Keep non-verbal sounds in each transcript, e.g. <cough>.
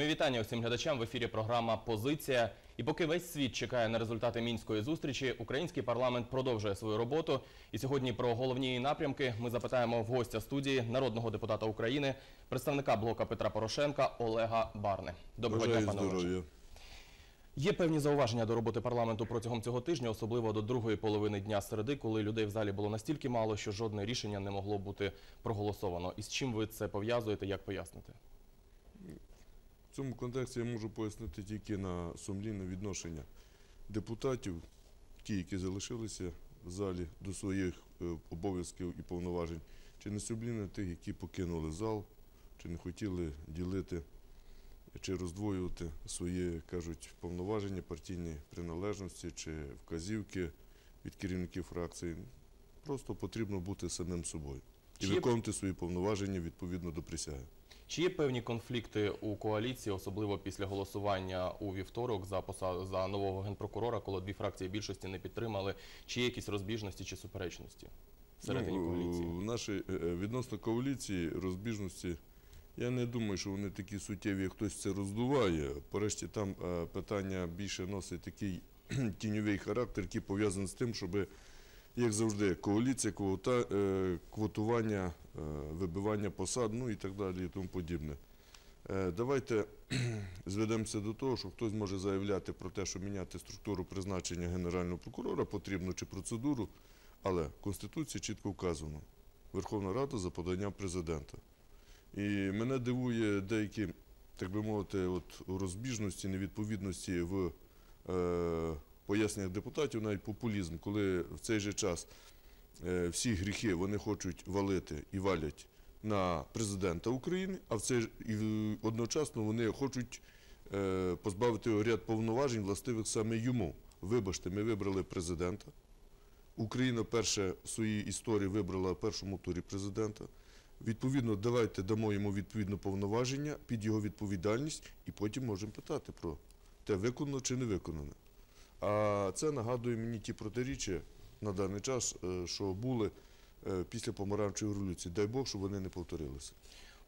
Мої вітання усім глядачам в ефірі програма Позиція. І поки весь світ чекає на результати мінської зустрічі, український парламент продовжує свою роботу. І сьогодні про головні її напрямки ми запитаємо в гостя студії народного депутата України, представника блока Петра Порошенка Олега Барни. Доброго Бажаю дня, пане Олеже. Є певні зауваження до роботи парламенту протягом цього тижня, особливо до другої половини дня середи, коли людей в залі було настільки мало, що жодне рішення не могло бути проголосовано. І з чим ви це пов'язуєте? Як поясните? В цьому контексті я можу пояснити тільки на сумлінне відношення депутатів, ті, які залишилися в залі до своїх е, обов'язків і повноважень, чи не сумлінне тих, які покинули зал, чи не хотіли ділити чи роздвоювати свої, кажуть, повноваження, партійні приналежності чи вказівки від керівників фракції. Просто потрібно бути самим собою і виконувати свої повноваження відповідно до присяги. Чи є певні конфлікти у коаліції, особливо після голосування у вівторок за посаду за нового генпрокурора, коли дві фракції більшості не підтримали? Чи є якісь розбіжності чи суперечності всередині Ну, коаліції? В нашій е, е, відносно коаліції розбіжності. Я не думаю, що вони такі суттєві, як хтось це роздуває. Порешті там е, питання більше носить такий <clears throat> тіньовий характер, який пов'язаний з тим, щоб, як завжди, коаліція, квота, е, квотування, е, вибивання посад, ну і так далі, і тому подібне. Е, Давайте <clears throat> зведемося до того, що хтось може заявляти про те, що міняти структуру призначення генерального прокурора потрібно чи процедуру, але в Конституції чітко вказано Верховна Рада за поданням президента. І мене дивує деякі, так би мовити, от розбіжності, невідповідності в е, поясненнях депутатів, навіть популізм, коли в цей же час е, всі гріхи вони хочуть валити і валять на президента України, а в цей і одночасно вони хочуть е, позбавити ряд повноважень, властивих саме йому. Вибачте, ми вибрали президента. Україна перша в своїй історії вибрала першому турі президента. Відповідно, давайте дамо йому відповідне повноваження під його відповідальність, і потім можемо питати про те, виконано чи не виконано. А це нагадує мені ті протиріччя на даний час, е, що були е, після помаранчевої революції. Дай Бог, щоб вони не повторилися.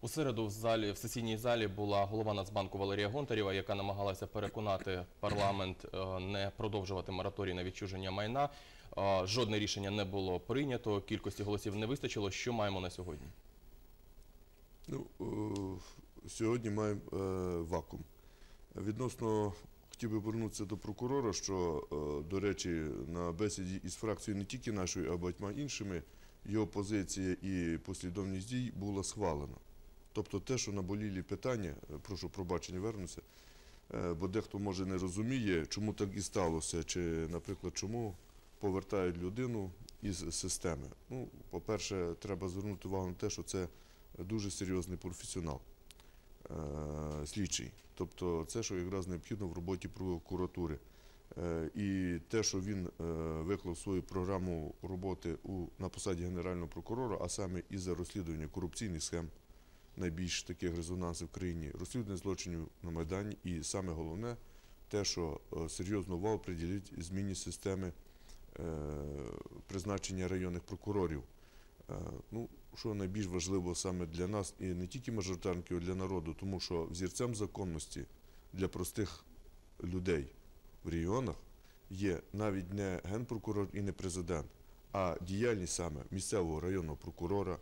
У середу в залі в сесійній залі була голова Нацбанку Валерія Гонтарєва, яка намагалася переконати парламент е, не продовжувати мораторій на відчуження майна. Жодне рішення не було прийнято, кількості голосів не вистачило. Що маємо на сьогодні? Ну, сьогодні маємо вакуум. Відносно хотів би повернутися до прокурора, що, е, до речі, на бесіді із фракцією не тільки нашою, а багатьма іншими, його позиція і послідовність дій була схвалена. Тобто те, що наболілі питання, е, прошу пробачення, вернуся, е, бо дехто може не розуміє, чому так і сталося, чи, наприклад, чому повертають людину із системи. Ну, по-перше, треба звернути увагу на те, що це дуже серйозний професіонал, слідчий. Тобто це, що якраз необхідно в роботі прокуратури. Е, І те, що він е, виклав свою програму роботи на посаді генерального прокурора, а саме і за розслідування корупційних схем, найбільш таких резонансів в країні, розслідування злочинів на Майдані, і саме головне, те, що е, серйозно увагу приділить зміні системи призначення районних прокурорів. Ну, що найбільш важливо саме для нас, і не тільки мажоритарників, а для народу, тому що взірцем законності для простих людей в регіонах є навіть не генпрокурор і не президент, а діяльність саме місцевого районного прокурора,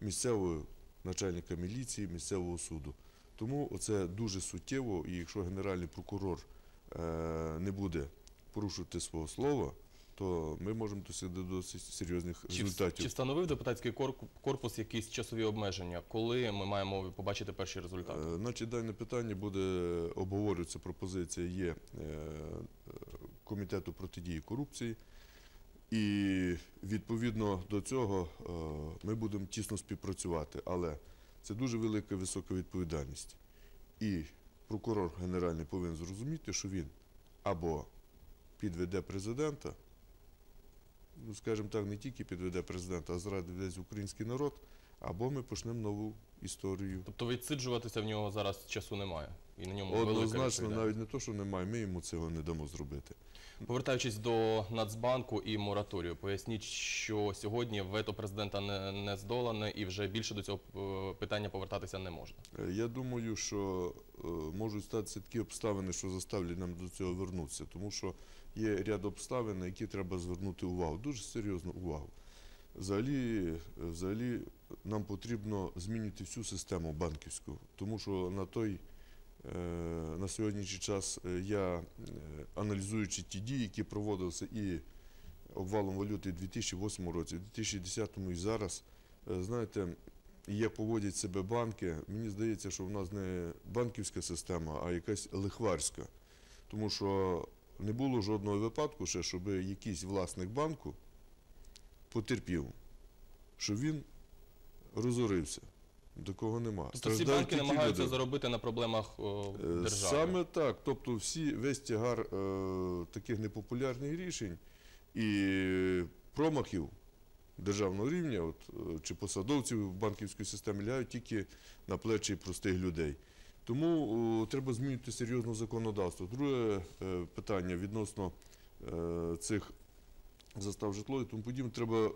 місцевого начальника міліції, місцевого суду. Тому це дуже суттєво, і якщо генеральний прокурор е, не буде порушувати свого слова, то ми можемо досягти досить серйозних Чи, результатів. чи встановив депутатський корпус якісь часові обмеження, коли ми маємо побачити перші результати? Е, Значить, дане питання буде обговорюватися. Пропозиція є е, е, комітету протидії корупції, і відповідно до цього е, ми будемо тісно співпрацювати. Але це дуже велика висока відповідальність. І прокурор генеральний повинен зрозуміти, що він або підведе президента, ну скажімо так, не тільки підведе президента, а зрадить весь український народ, або ми почнемо нову історію. Тобто відсиджуватися в нього зараз часу немає. І на ньому Однозначно, навіть не то, що немає, ми йому цього не дамо зробити. Повертаючись до Нацбанку і мораторію, поясніть, що сьогодні вето президента не, не здолане і вже більше до цього е, питання повертатися не можна. Е, Я думаю, що е, можуть статися такі обставини, що заставлять нам до цього вернутися, тому що є ряд обставин, на які треба звернути увагу, дуже серйозну увагу. Взагалі, взагалі нам потрібно змінити всю систему банківську, тому що на той е, на сьогоднішній час е, я, е, аналізуючи ті дії, які проводилися і обвалом валюти в 2008 році, в 2010 і зараз, знаєте, як поводять себе банки, мені здається, що в нас не банківська система, а якась лихварська. Тому що не було жодного випадку ще, щоб якийсь власник банку потерпів, що він розорився. Такого нема. Тобто всі банки намагаються люди. заробити на проблемах о, Е, держави. Саме так. Тобто всі, весь тягар е, таких непопулярних рішень і промахів державного рівня, от, е, чи посадовців в банківській системі лягають тільки на плечі простих людей. Тому треба змінити серйозно законодавство. Друге е, питання відносно е, цих застав житло і тому подібне, треба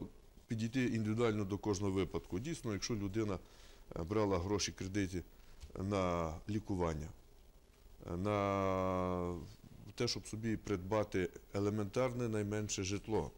підійти індивідуально до кожного випадку. Дійсно, якщо людина е, брала гроші кредиті на лікування, на те, щоб собі придбати елементарне найменше житло.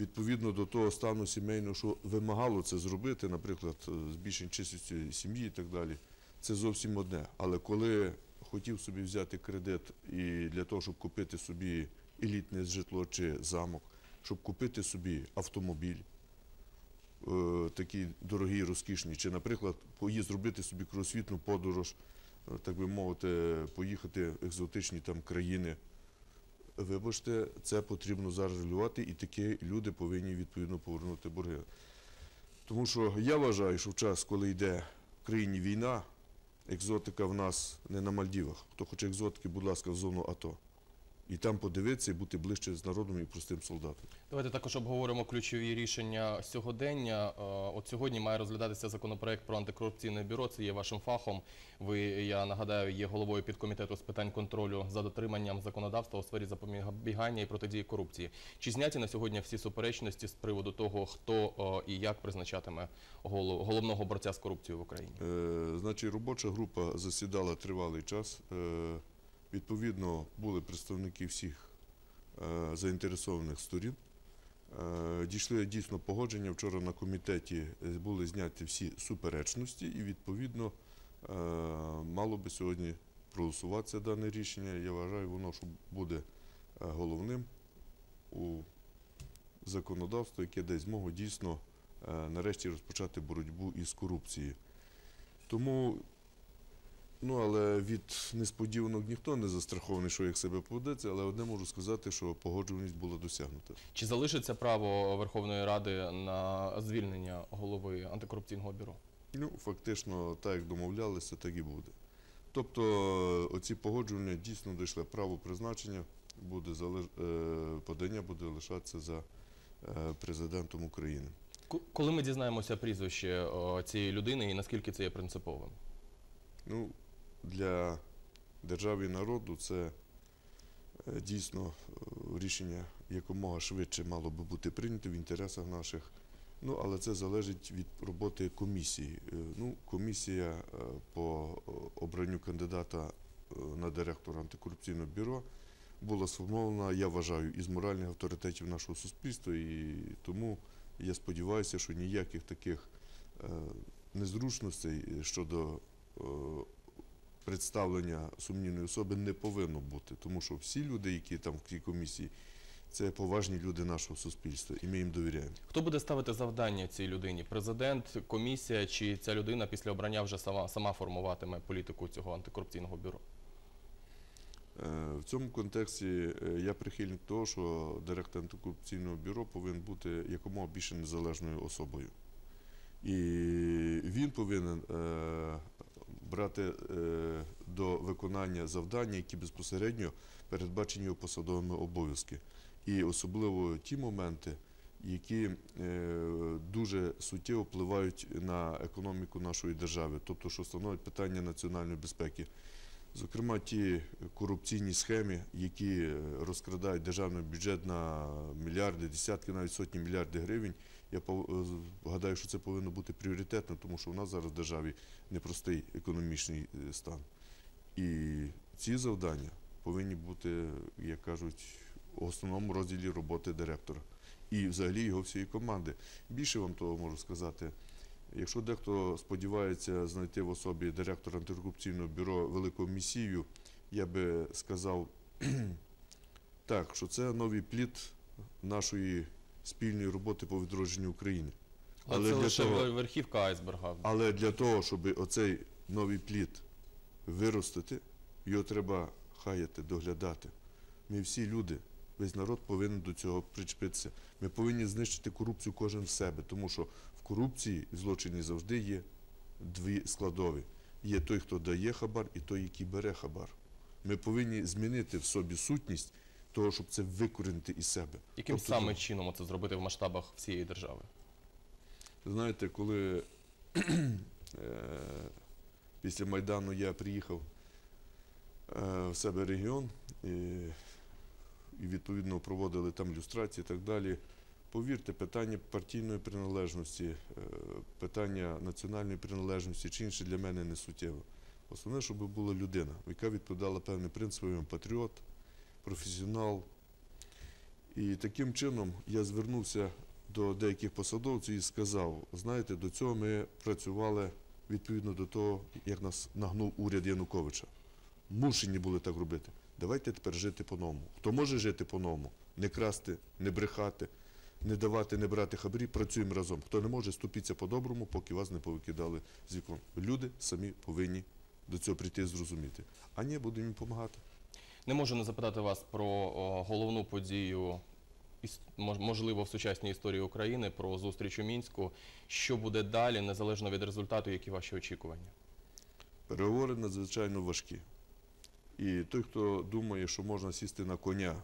Відповідно до того стану сімейного, що вимагало це зробити, наприклад, е, збільшення чисельності сім'ї і так далі, це зовсім одне. Але коли хотів собі взяти кредит і для того, щоб купити собі елітне житло чи замок, щоб купити собі автомобіль, е, такий дорогий, розкішний, чи, наприклад, поїзд зробити собі кругосвітну подорож, е, так би мовити, поїхати в екзотичні там країни. Вибачте, це потрібно зараз регулювати, і такі люди повинні відповідно повернути борги. Тому що я вважаю, що в час, коли йде в країні війна, екзотика в нас не на Мальдівах. Хто хоче екзотики, будь ласка, в зону АТО. І там подивитися і бути ближче з народом і простим солдатом. Давайте також обговоримо ключові рішення сьогодення. Е, От сьогодні має розглядатися законопроект про антикорупційне бюро. Це є вашим фахом. Ви, я нагадаю, є головою підкомітету з питань контролю за дотриманням законодавства у сфері запобігання і протидії корупції. Чи зняті на сьогодні всі суперечності з приводу того, хто е, і як призначатиме голов- головного борця з корупцією в Україні? Е, значить, робоча група засідала тривалий час. Е, відповідно, були представники всіх е, заінтересованих сторін. Е, дійшли дійсно погодження. Вчора на комітеті е, були зняті всі суперечності, і відповідно мало би сьогодні проголосуватися дане рішення. Я вважаю, воно що буде головним у законодавстві, яке дасть змогу дійсно нарешті розпочати боротьбу із корупцією. Тому, ну але від несподіванок ніхто не застрахований, що як себе поведеться, але одне можу сказати, що погоджуваність була досягнута. Чи залишиться право Верховної Ради на звільнення голови антикорупційного бюро? Ну, фактично, так як домовлялися, так і буде. Тобто оці погоджування дійсно дійшли право призначення, буде залиш... е, подання буде лишатися за е, президентом України. Коли ми дізнаємося прізвище цієї людини і наскільки це є принциповим? Ну, для держави і народу це е, дійсно е, рішення якомога швидше мало би бути прийнято в інтересах наших. Ну, але це залежить від роботи комісії. Е, Ну, комісія по обранню кандидата на директора антикорупційного бюро була сформована, я вважаю, із моральних авторитетів нашого суспільства, і тому я сподіваюся, що ніяких таких незручностей щодо представлення сумнівної особи не повинно бути, тому що всі люди, які там в цій комісії, це поважні люди нашого суспільства, і ми їм довіряємо. Хто буде ставити завдання цій людині? Президент, комісія чи ця людина після обрання вже сама, сама формуватиме політику цього антикорупційного бюро? Е, В цьому контексті е, я прихильник того, що директор антикорупційного бюро повинен бути якомога більше незалежною особою. І він повинен е, брати е, до виконання завдання, які безпосередньо передбачені його посадовими обов'язки. І особливо ті моменти, які е, дуже суттєво впливають на економіку нашої держави, тобто що становить питання національної безпеки. Зокрема, ті корупційні схеми, які е, розкрадають державний бюджет на мільярди, десятки, навіть сотні мільярдів гривень. Я е, гадаю, що це повинно бути пріоритетно, тому що у нас зараз в державі непростий економічний е, стан. І ці завдання повинні бути, як кажуть, в основному розділі роботи директора і взагалі його всієї команди. Більше вам того можу сказати. Якщо дехто сподівається знайти в особі директора антикорупційного бюро велику місію, я би сказав <clears throat> так, що це новий плід нашої спільної роботи по відродженню України. Але, це для лише того- верхівка айсберга. Але для того, щоб оцей новий плід виростити, його треба хаяти, доглядати. Ми всі люди, весь народ повинен до цього причепитися. Ми повинні знищити корупцію кожен в себе, тому що в корупції і злочині завжди є дві складові. Є той, хто дає хабар, і той, який бере хабар. Ми повинні змінити в собі сутність того, щоб це викорінити із себе. Яким Тобто, саме чином це зробити в масштабах всієї держави? Знаєте, коли <clears throat> е, після Майдану я приїхав е, в себе регіон і, і відповідно проводили там люстрації і так далі. Повірте, питання партійної приналежності, е, питання національної приналежності чи інше для мене не суттєво. Основне, щоб була людина, яка відповідала певним принципам патріот, професіонал. І таким чином я звернувся до деяких посадовців і сказав, знаєте, до цього ми працювали відповідно до того, як нас нагнув уряд Януковича. Мушені були так робити. Давайте тепер жити по-новому. Хто може жити по-новому? Не красти, не брехати, не давати, не брати хабрі, працюємо разом. Хто не може, ступіться по-доброму, поки вас не повикидали з вікон. Люди самі повинні до цього прийти і зрозуміти. А ні, будемо їм допомагати. Не можу не запитати вас про головну подію, можливо, в сучасній історії України, про зустріч у Мінську. Що буде далі, незалежно від результату, які ваші очікування? Переговори надзвичайно важкі. І той, хто думає, що можна сісти на коня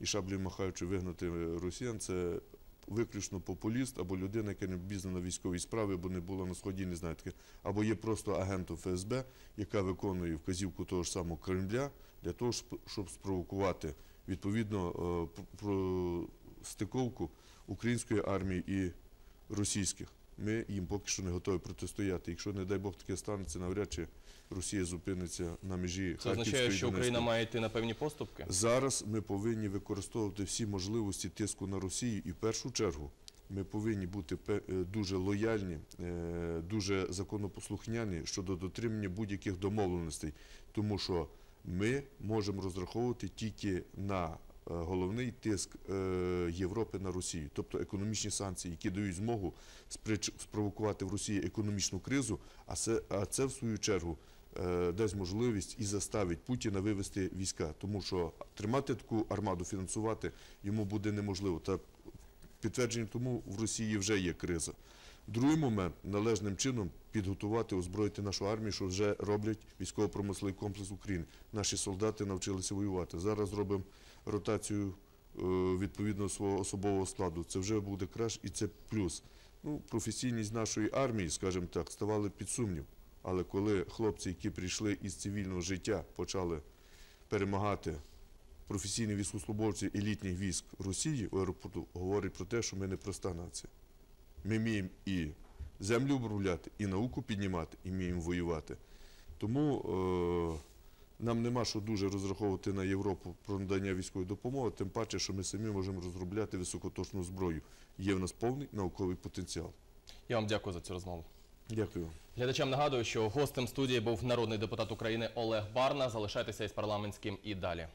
і шаблі махаючи вигнати росіян, це виключно популіст або людина, яка не обізнана військовій справі, або не була на сході, не знає або є просто агентом ФСБ, яка виконує вказівку того ж самого Кремля для того, щоб- спровокувати відповідно е, про стиковку української армії і російських. Ми їм поки що не готові протистояти. Якщо, не дай Бог, таке станеться, навряд чи Росія зупиниться на межі Це означає, що Україна має йти на певні поступки? Зараз ми повинні використовувати всі можливості тиску на Росію, і в першу чергу ми повинні бути е, дуже лояльні, е, дуже законопослухняні щодо дотримання будь-яких домовленостей, тому що ми можемо розраховувати тільки на е, головний тиск е, Європи на Росію, тобто економічні санкції, які дають змогу спровокувати в Росії економічну кризу, а це, а це в свою чергу е, дасть можливість і заставить Путіна вивести війська, тому що тримати таку армаду, фінансувати йому буде неможливо. Та підтвердження тому в Росії вже є криза. Другий момент належним чином підготувати, озброїти нашу армію, що вже роблять військово-промисловий комплекс України. Наші солдати навчилися воювати. Зараз зробимо ротацію е, відповідно свого особового складу. Це вже буде краще і це плюс. Ну, професійність нашої армії, скажімо так, ставали під сумнів. Але коли хлопці, які прийшли із цивільного життя, почали перемагати професійні військовослужбовці елітних військ Росії в аеропорту, говорить про те, що ми не проста нація. Ми вміємо і землю обробляти, і науку піднімати, і вміємо воювати. Тому е, нам нема що дуже розраховувати на Європу про надання військової допомоги, тим паче, що ми самі можемо розробляти високоточну зброю. Є в нас повний науковий потенціал. Я вам дякую за цю розмову. Дякую. Глядачам нагадую, що гостем студії був народний депутат України Олег Барна. Залишайтеся із парламентським і далі.